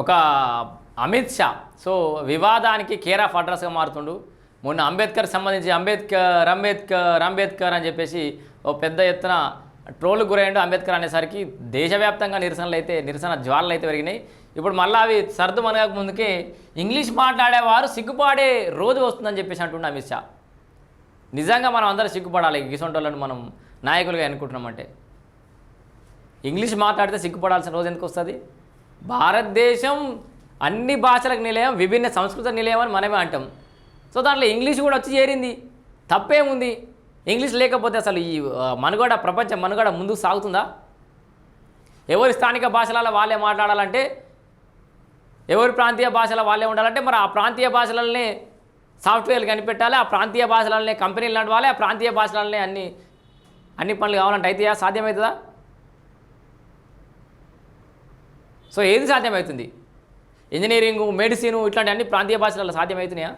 ఒక అమిత్ షా. సో వివాదానికి care of అడ్రస్గా మారుతుండు. మొన్న అంబేద్కర్ సంబంధించి అంబేద్కర్ అంబేద్కర్ అంబేద్కర్ అని చెప్పేసి ఓ పెద్ద ఎత్తున ట్రోల్ గురైండు అంబేద్కర్ అనేసరికి దేశవ్యాప్తంగా నిరసనలు అయితే నిరసన జ్వాలలు అయితే పెరిగినాయి. ఇప్పుడు మళ్ళీ అవి సర్దు మనగక ముందుకే ఇంగ్లీష్ మాట్లాడేవారు సిగ్గుపాడే రోజు వస్తుందని చెప్పేసి అంటుండే అమిత్ షా. నిజంగా మనం అందరం సిగ్గుపడాలి గిసొంటోళ్ళని మనం నాయకులుగా ఎన్నుకుంటున్నామంటే. ఇంగ్లీష్ మాట్లాడితే సిగ్గుపడాల్సిన రోజు ఎందుకు వస్తుంది? భారతదేశం అన్ని భాషలకు నిలయం విభిన్న సంస్కృత నిలయం అని మనమే అంటాం. సో దాంట్లో ఇంగ్లీష్ కూడా వచ్చి చేరింది. తప్పేముంది? ఇంగ్లీష్ లేకపోతే అసలు ఈ మనుగడ ప్రపంచం మనుగడ ముందుకు సాగుతుందా? ఎవరి స్థానిక భాషలలో వాళ్ళే మాట్లాడాలంటే ఎవరి ప్రాంతీయ భాషలో వాళ్ళే ఉండాలంటే మరి ఆ ప్రాంతీయ భాషలనే సాఫ్ట్వేర్లు కనిపెట్టాలి ఆ ప్రాంతీయ భాషలనే కంపెనీలు నడవాలి ఆ ప్రాంతీయ భాషలనే అన్ని అన్ని పనులు కావాలంటే అయితే సాధ్యమవుతుందా? సో ఏది సాధ్యమవుతుంది? ఇంజనీరింగ్ మెడిసిన్ ఇట్లాంటి అన్ని ప్రాంతీయ భాషలలో సాధ్యమవుతున్నాయా?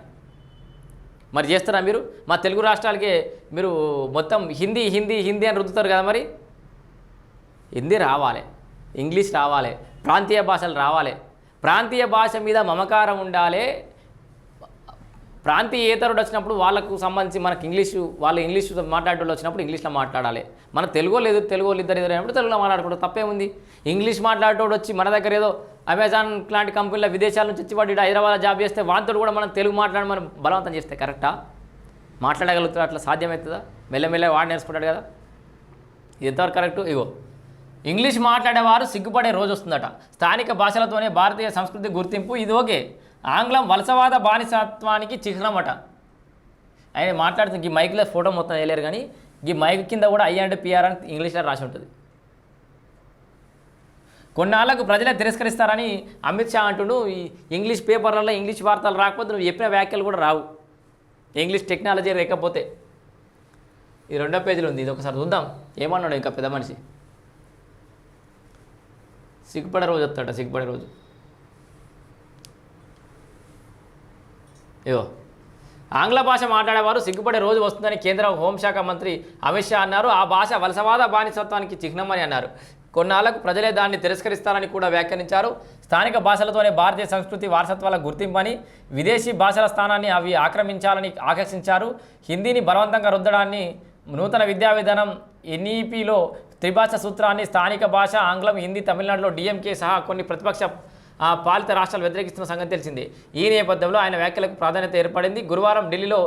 మరి చేస్తారా మీరు? మా తెలుగు రాష్ట్రాలకే మీరు మొత్తం హిందీ హిందీ హిందీ అని రుద్దుతారు కదా మరి? హిందీ రావాలి ఇంగ్లీష్ రావాలి ప్రాంతీయ భాషలు రావాలి. ప్రాంతీయ భాష మీద మమకారం ఉండాలి ప్రాంతీయేతరుడు వచ్చినప్పుడు వాళ్ళకు సంబంధించి మనకు ఇంగ్లీషు వాళ్ళు ఇంగ్లీష్ మాట్లాడేటోళ్ళు వచ్చినప్పుడు ఇంగ్లీష్లో మాట్లాడాలి. మన తెలుగు లేదు తెలుగు వాళ్ళు ఇద్దరు ఇద్దరు అయినప్పుడు తెలుగులో మాట్లాడుకుంటాం. తప్పేముంది? ఇంగ్లీష్ మాట్లాడేటోడు వచ్చి మన దగ్గర ఏదో అమెజాన్ లాంటి కంపెనీల విదేశాల నుంచి వచ్చి వాడు హైదరాబాద్ జాబ్ చేస్తే వాంతోడు కూడా మనం తెలుగు మాట్లాడి మనం బలవంతం చేస్తే కరెక్టా? మాట్లాడగలుగుతారు అట్లా సాధ్యమవుతుందా? మెల్లమెల్ల వాడు నేర్చుకుంటాడు కదా? ఎంతవరకు కరెక్ట్? ఇగో ఇంగ్లీష్ మాట్లాడేవారు సిగ్గుపడే రోజు వస్తుందట. స్థానిక భాషలతోనే భారతీయ సంస్కృతి గుర్తింపు ఇది ఓకే. ఆంగ్లం వలసవాద బానిసత్వానికి చిహ్నమట. ఆయన మాట్లాడుతుంది ఈ మైక్లో ఫోటో మొత్తం వేయలేరు కానీ ఈ మైక్ కింద కూడా ఐ అండ్ పిఆర్ అని ఇంగ్లీష్లో రాసి ఉంటుంది. కొన్నాళ్ళకు ప్రజలే తిరస్కరిస్తారని అమిత్ షా అంటుండు ఈ ఇంగ్లీష్ పేపర్లలో ఇంగ్లీష్ వార్తలు రాకపోతే నువ్వు చెప్పిన వ్యాఖ్యలు కూడా రావు. ఇంగ్లీష్ టెక్నాలజీ లేకపోతే ఈ రెండో పేజీలో ఉంది ఇది ఒకసారి చూద్దాం. ఏమన్నాడు ఇంకా పెద్ద మనిషి? సిగ్గుపడే రోజు వస్తాడ సిగ్గుపడే రోజు. ఇగో. ఆంగ్ల భాష మాట్లాడేవారు సిగ్గుపడే రోజు వస్తుందని కేంద్ర హోంశాఖ మంత్రి అమిత్ షా అన్నారు. ఆ భాష వలసవాద బానిసత్వానికి చిహ్నమని అన్నారు. కొన్నాళ్ళకు ప్రజలే దాన్ని తిరస్కరిస్తారని కూడా వ్యాఖ్యానించారు. స్థానిక భాషలతోనే భారతీయ సంస్కృతి వారసత్వాల గుర్తింపని విదేశీ భాషల స్థానాన్ని అవి ఆక్రమించాలని ఆకర్షించారు. హిందీని బలవంతంగా రుద్దడాన్ని నూతన విద్యా విధానం ఎన్ఈపిలో త్రిభాష సూత్రాన్ని స్థానిక భాష ఆంగ్లం హిందీ తమిళనాడులో డిఎంకే సహా కొన్ని ప్రతిపక్ష పాలిత రాష్ట్రాలు వ్యతిరేకిస్తున్న సంగతి తెలిసిందే. ఈ నేపథ్యంలో ఆయన వ్యాఖ్యలకు ప్రాధాన్యత ఏర్పడింది. గురువారం ఢిల్లీలో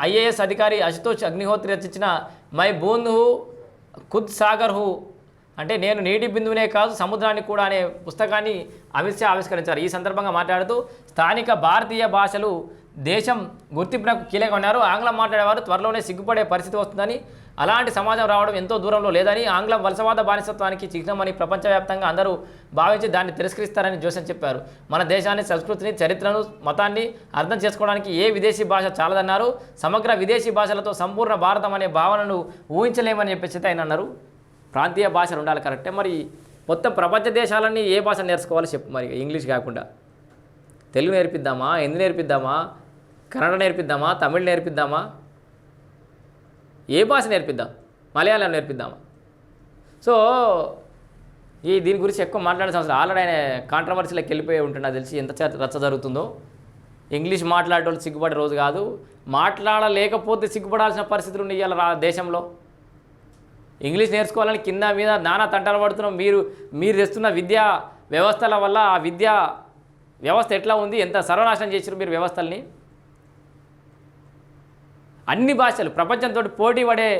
ఐఏఎస్ అధికారి అశుతోష్ అగ్నిహోత్రి రచించిన మై బూంద్ హు ఖుద్ సాగర్ హు. అంటే నేను నీటి బిందువునే కాదు సముద్రాన్ని కూడా అనే పుస్తకాన్ని అమిత్ షా ఆవిష్కరించారు. ఈ సందర్భంగా మాట్లాడుతూ స్థానిక భారతీయ భాషలు దేశం గుర్తింపునకు కీలకమన్నారు ఆంగ్లం మాట్లాడేవారు త్వరలోనే సిగ్గుపడే పరిస్థితి వస్తుందని అలాంటి సమాజం రావడం ఎంతో దూరంలో లేదని ఆంగ్లం వలసవాద బానిసత్వానికి చిహ్నమని ప్రపంచవ్యాప్తంగా అందరూ భావించి దాన్ని తిరస్కరిస్తారని జోసెన్ చెప్పారు. మన దేశాన్ని సంస్కృతిని చరిత్రను మతాన్ని అర్థం చేసుకోవడానికి ఏ విదేశీ భాష చాలదన్నారు. సమగ్ర విదేశీ భాషలతో సంపూర్ణ భారతం అనే భావనను ఊహించలేమని చెప్పేసి ఆయన అన్నారు. ప్రాంతీయ భాషలు ఉండాలి కరెక్టే. మరి మొత్తం ప్రపంచ దేశాలన్నీ ఏ భాష నేర్చుకోవాలో చెప్పు మరి ఇంగ్లీష్ కాకుండా. తెలుగు నేర్పిద్దామా? హిందీ నేర్పిద్దామా? కన్నడ నేర్పిద్దామా తమిళ్ నేర్పిద్దామా ఏ భాష నేర్పిద్దాం మలయాళం నేర్పిద్దామా? సో ఈ దీని గురించి ఎక్కువ మాట్లాడే సంవత్సరం ఆల్రెడీ ఆయన కాంట్రవర్సీలోకి వెళ్ళిపోయి ఉంటుంది తెలిసి ఎంత రచ్చ జరుగుతుందో. ఇంగ్లీష్ మాట్లాడేటోళ్ళు సిగ్గుపడే రోజు కాదు. మాట్లాడలేకపోతే సిగ్గుపడాల్సిన పరిస్థితులు ఉన్నాయి ఇవాళ రా దేశంలో. ఇంగ్లీష్ నేర్చుకోవాలని కింద మీద నానా తంటాలు పడుతున్నాం. మీరు మీరు తెస్తున్న విద్యా వ్యవస్థల వల్ల ఆ విద్యా వ్యవస్థ ఎట్లా ఉంది? ఎంత సర్వనాశనం చేసారు మీరు వ్యవస్థల్ని? అన్ని భాషలు ప్రపంచంతో పోటీ పడే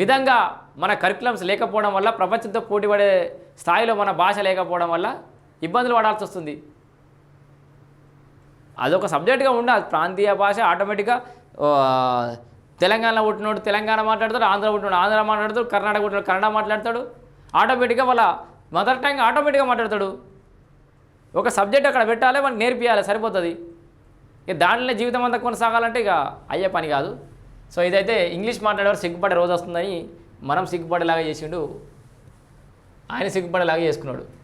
విధంగా మన కరికులమ్స్ లేకపోవడం వల్ల ప్రపంచంతో పోటీ పడే స్థాయిలో మన భాష లేకపోవడం వల్ల ఇబ్బందులు పడాల్సి వస్తుంది. అదొక సబ్జెక్ట్గా ఉండాలి. ప్రాంతీయ భాష ఆటోమేటిక్గా తెలంగాణలో పుట్టినోడు తెలంగాణ మాట్లాడతాడు ఆంధ్ర పుట్టినోడు ఆంధ్ర మాట్లాడతాడు కర్ణాటక పుట్టినోడు కన్నడ మాట్లాడతాడు. ఆటోమేటిక్గా వాళ్ళ మదర్ టంగ్ ఆటోమేటిక్గా మాట్లాడతాడు. ఒక సబ్జెక్ట్ అక్కడ పెట్టాలి మనకు నేర్పియాలి సరిపోతుంది. ఇక దాంట్లోనే జీవితం అంతా కొనసాగాలంటే ఇక అయ్యే పని కాదు. సో ఇదైతే ఇంగ్లీష్ మాట్లాడేవారు సిగ్గుపడే రోజు వస్తుందని మనం సిగ్గుపడేలాగా చేసిండు. ఆయన సిగ్గుపడేలాగా చేసుకున్నాడు.